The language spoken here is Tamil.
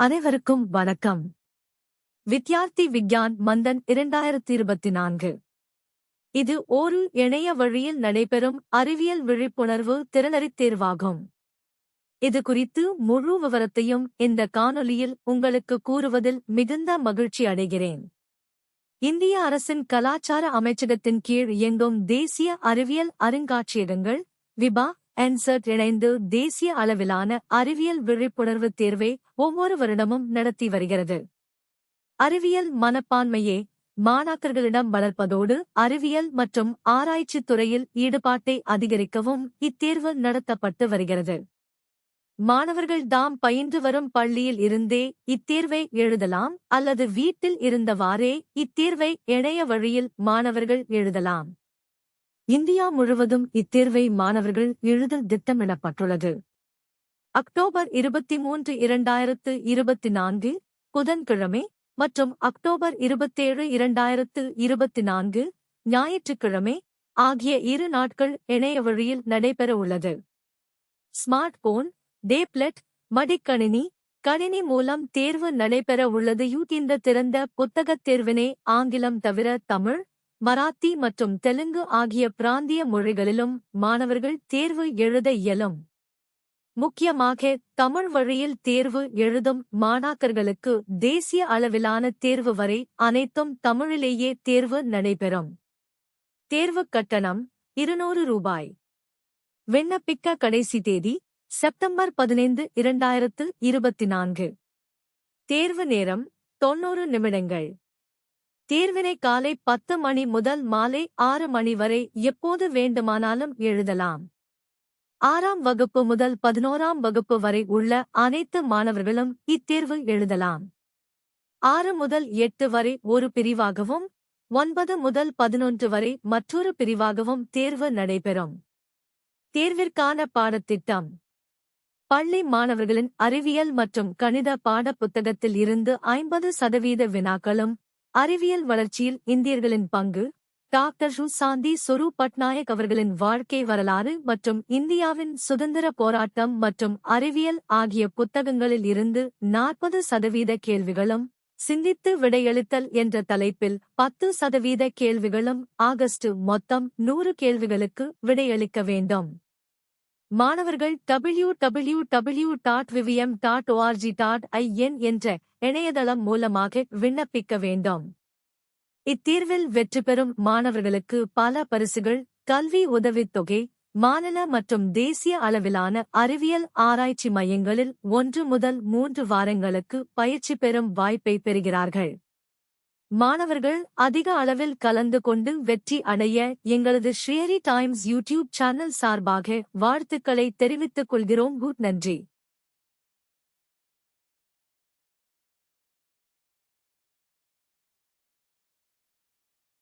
அனைவருக்கும் வணக்கம். வித்யார்த்தி விக்யான் மந்தன் இரண்டாயிரத்தி இருபத்தி நான்கு இது ஒரு இணைய வழியில் நடைபெறும் அறிவியல் விழிப்புணர்வு திறனறித் தேர்வாகும். இது குறித்து முழு விவரத்தையும் இந்த காணொலியில் உங்களுக்கு கூறுவதில் மிகுந்த மகிழ்ச்சி அடைகிறேன். இந்திய அரசின் கலாச்சார அமைச்சகத்தின் கீழ் இயங்கும் தேசிய அறிவியல் அருங்காட்சியகங்கள் விபா என்சர்ட் இணைந்து தேசிய அளவிலான அறிவியல் விழிப்புணர்வு தேர்வை ஒவ்வொரு வருடமும் நடத்தி வருகிறது. அறிவியல் மனப்பான்மையே மாணாக்கர்களிடம் வளர்ப்பதோடு அறிவியல் மற்றும் ஆராய்ச்சித் துறையில் ஈடுபாட்டை அதிகரிக்கவும் இத்தேர்வு நடத்தப்பட்டு வருகிறது. மாணவர்கள் தாம் பயின்று வரும் பள்ளியில் இருந்தே இத்தேர்வை எழுதலாம் அல்லது வீட்டில் இருந்தவாறே இத்தேர்வை இணைய வழியில் மாணவர்கள் எழுதலாம். இந்தியா முழுவதும் இத்தேர்வை மாணவர்கள் எழுதல் திட்டமிடப்பட்டுள்ளது. அக்டோபர் இருபத்தி மூன்று இரண்டாயிரத்து இருபத்தி நான்கு புதன்கிழமை மற்றும் அக்டோபர் இருபத்தேழு இரண்டாயிரத்து இருபத்தி நான்கு ஞாயிற்றுக்கிழமை ஆகிய இரு நாட்கள் இணைய வழியில் நடைபெற உள்ளது ஸ்மார்ட் போன் டேப்லெட் மடிக்கணினி கணினி மூலம் தேர்வு நடைபெற உள்ளது இந்த திறந்த புத்தகத் தேர்வினை ஆங்கிலம் தவிர தமிழ் மராத்தி மற்றும் தெலுங்கு ஆகிய பிராந்திய மொழிகளிலும் மாணவர்கள் தேர்வு எழுத இயலும். முக்கியமாக தமிழ் வழியில் தேர்வு எழுதும் மாணாக்கர்களுக்கு தேசிய அளவிலான தேர்வு வரை அனைத்தும் தமிழிலேயே தேர்வு நடைபெறும். தேர்வு கட்டணம் இருநூறு ரூபாய். விண்ணப்பிக்க கடைசி தேதி செப்டம்பர் பதினைந்து இரண்டாயிரத்து இருபத்தி நான்கு. தேர்வு நேரம் தொன்னூறு நிமிடங்கள். தேர்வினை காலை பத்து மணி முதல் மாலை ஆறு மணி வரை எப்போது வேண்டுமானாலும் எழுதலாம். ஆறாம் வகுப்பு முதல் பதினோராம் வகுப்பு வரை உள்ள அனைத்து மாணவர்களும் இத்தேர்வு எழுதலாம். ஆறு முதல் எட்டு வரை ஒரு பிரிவாகவும் ஒன்பது முதல் பதினொன்று வரை மற்றொரு பிரிவாகவும் தேர்வு நடைபெறும். தேர்விற்கான பாடத்திட்டம். பள்ளி மாணவர்களின் அறிவியல் மற்றும் கணித பாடப்புத்தகத்தில் இருந்து ஐம்பது சதவீத வினாக்களும் அறிவியல் வளர்ச்சியில் இந்தியர்களின் பங்கு டாக்டர் ஷு சாந்தி சொரு பட்நாயக் அவர்களின் வாழ்க்கை வரலாறு மற்றும் இந்தியாவின் சுதந்திர போராட்டம் மற்றும் அறிவியல் ஆகிய புத்தகங்களில் இருந்து நாற்பது சதவீத கேள்விகளும் சிந்தித்து விடையளித்தல் என்ற தலைப்பில் பத்து சதவீத கேள்விகளும் ஆகஸ்ட் மொத்தம் நூறு கேள்விகளுக்கு விடையளிக்க வேண்டும். மாணவர்கள் W W W dot VVM dot ORG dot IN என்ற இணையதளம் மூலமாக விண்ணப்பிக்க வேண்டும். இத்தீர்வில் வெற்றி பெறும் மாணவர்களுக்கு பல பரிசுகள் கல்வி உதவித்தொகை மாநில மற்றும் தேசிய அளவிலான அறிவியல் ஆராய்ச்சி மையங்களில் ஒன்று முதல் மூன்று வாரங்களுக்கு பயிற்சி பெறும் வாய்ப்பை பெறுகிறார்கள். மாணவர்கள் அதிக அளவில் கலந்து கொண்டு வெற்றி அடைய எங்களது ஷேரி டைம்ஸ் யூடியூப் சேனல் சார்பாக வாழ்த்துக்களை தெரிவித்துக் கொள்கிறோம். குட் நன்றி.